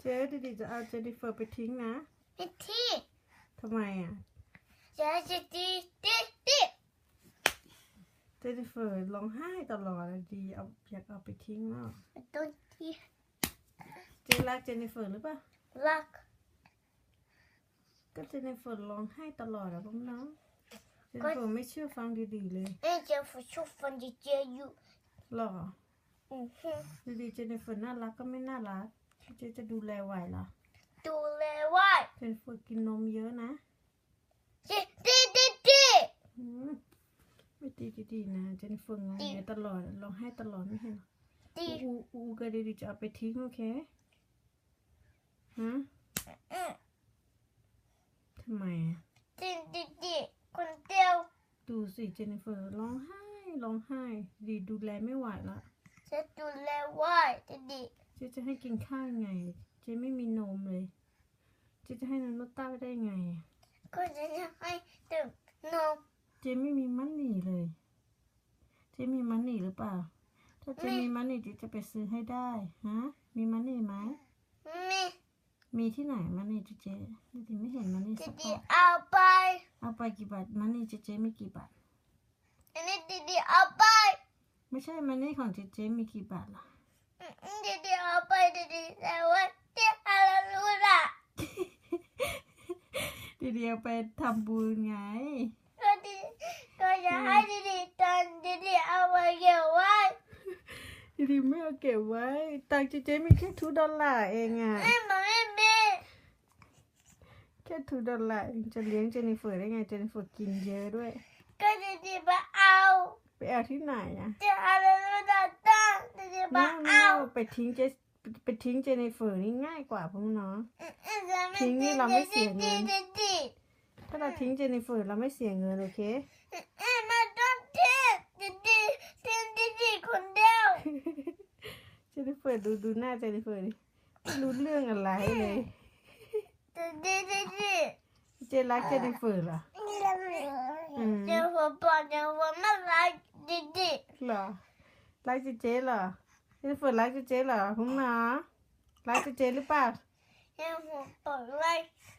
เจ๊ดีๆจะเอาเจนนิเฟอร์ไปทิ้งนะพิธีทำไมอะจะจะดีดีดีเจนนิเฟอร์ร้องไห้ตลอดเลยดีเอาอยากเอาไปทิ้งแล้วต้นที่เจ๊รักเจนนิเฟอร์หรือเปล่ารักก็เจนนิเฟอร์ร้องไห้ตลอดอะพวกน้องเจนนิเฟอร์ไม่เชื่อฟังดีๆเลยเอ้จะฟูชูฟันจะเจออยู่หรออือฮึดีๆเจนนิเฟอร์น่ารักก็ไม่น่ารัก เจ๊จะดูแลไหวเหรอ ดูแลไว้เจนนิเฟอร์กินนมเยอะนะดีดีดีดีอืมไม่ดีดีๆนะเจนนิเฟอร์งอแงตลอดร้องไห้ตลอดไม่เห็นเหรอดีอูอูอูก็ดีๆจะเอาไปทิ้งโอเคฮะอืมทำไมอะดีดีดีคนเดียวดูสิเจนนิเฟอร์ร้องไห้ร้องไห้ดีดูแลไม่ไหวละจะดูแลไว้ดีดีเจ๊จะให้กินข้าวยังไง เจ๊ไม่มีนมเลย เจ๊จะให้นมลูกเต้าได้ไงอะก็จะให้ดื่มนม เจ๊ไม่มีมันนี่เลย เจ๊มีมันนี่หรือเปล่า ถ้าเจ๊มีมันนี่เจ๊จะไปซื้อให้ได้ ฮะ มีมันนี่ไหมมี มีที่ไหนมันนี่เจ๊เจ๊ดีไม่เห็นมันนี่ดีสักดีบาทเอาไป เอาไปกี่บาทมันนี่เจ๊เจ๊มีกี่บาทอันนี้ดีดีเอาไป ไม่ใช่มันนี่ของเจ๊เจ๊มีกี่บาทล่ะอืมดีดี เอาไปดีดีแต่ว่าที่อะไรรู้ล่ะดีเดียวไปทำบุญไง ก็ดีก็จะให้ดีดีตอนดีดีเอาไปเก็บไว้ดีดีไม่เอาเก็บไว้ ตังค์เจ๊เจ๊มีแค่ทูดอลลาร์เองอะไม่มาไม่มีแค่ทูดอลลาร์เองจะเลี้ยงเจนนิเฟอร์ได้ไง เจนนิเฟอร์กินเยอะด้วย ก็ดีดีมาเอา ไปเอาที่ไหนอะจะอะไรรู้ล่ะตั้งดีดีมา ไม่เอาเอาไปทิ้งเจไปทิ้งเจนนิเฟอร์นี่ง่ายกว่าพวกน้องอืมอืมจะไม่ทิ้งนี่ดีเราไม่ดีเสียเงิดีนดีดีถ้าเราทิ้งเจนนิเฟอร์เราไม่เสียเงินโอเคอืมอืมมาต้องทิ้งดีดีทิ้งดีดีคนเดียวเจนนิเฟอร์ดูดูหน้าเจนนิเฟอร์ดิไม่รู้เรื่องอะไรเลยดีดีดีดีเจนรักเจนนิเฟอร์เหรออืมเดี๋ยวผมบอกเดี๋ยวผมไม่รักดีดีเหรอรักเจเจเหรอเจนนิเฟอร์รักเจเจเหรอพวกน้องรักเจเจหรือเปล่าเดี๋ยวผมบอกว่า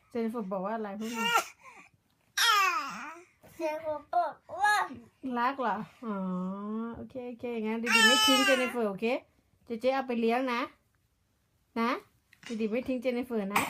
เจนนิเฟอร์บอกว่าอะไรพวกน้องเดี๋ยวผมบอกว่ารักเหรออ๋อโอเคโอเคงั้นดีดีไม่ทิ้งเจนนิเฟอร์โอเคเจเจเอาไปเลี้ยงนะ นะดีดีไม่ทิ้งเจนนิเฟอร์นะ